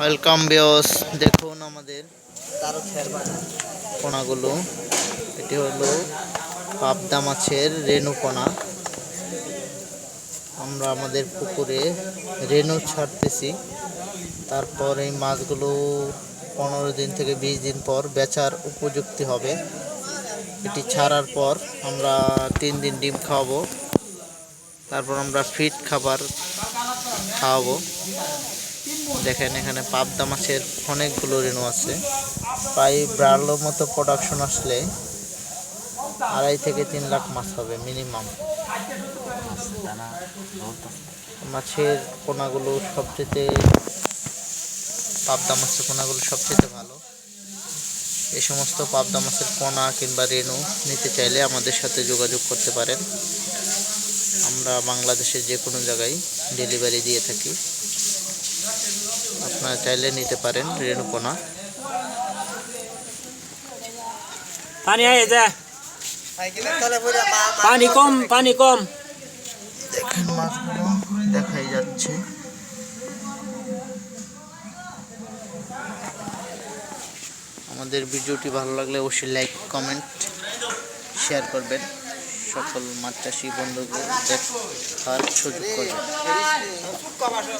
Welcome বিয়স দেখুন আমাদের পোনাগুলো এটি হলো পাবদা মাছের রেণু পোনা আমরা আমাদের পুকুরে রেণু ছাড়তেছি। তারপর এই মাছগুলো পনেরো দিন থেকে বিশ দিন পর বেচার উপযুক্তি হবে। এটি ছাড়ার পর আমরা তিন দিন ডিম খাওয়াবো। তারপর আমরা ফিট খাবার খাওয়াবো। দেখেন এখানে পাবদা মাছের অনেকগুলো রেণু আছে। প্রায় বারো মতো প্রোডাকশন আসলে আড়াই থেকে তিন লাখ মাছ হবে মিনিমাম মাছের পোনাগুলো সবচেয়ে পাবদা মাছের পোনাগুলো সবচেয়ে ভালো। এই সমস্ত পাবদা মাছের পোনা কিংবা রেণু নিতে চাইলে আমাদের সাথে যোগাযোগ করতে পারেন। আমরা বাংলাদেশের যে কোনো জায়গায় ডেলিভারি দিয়ে থাকি। আপনারা চাইলে নিতে পারেন রেণু পোনা আয় যা। পানি কম পানি কম। দেখেন মাছগুলো দেখাই যাচ্ছে। আমাদের ভিডিওটি ভালো লাগলে অবশ্যই লাইক কমেন্ট শেয়ার করবেন। সকল মাছ চাষি বন্ধুকে দেখার সুযোগ করবেন খুব কম আসো।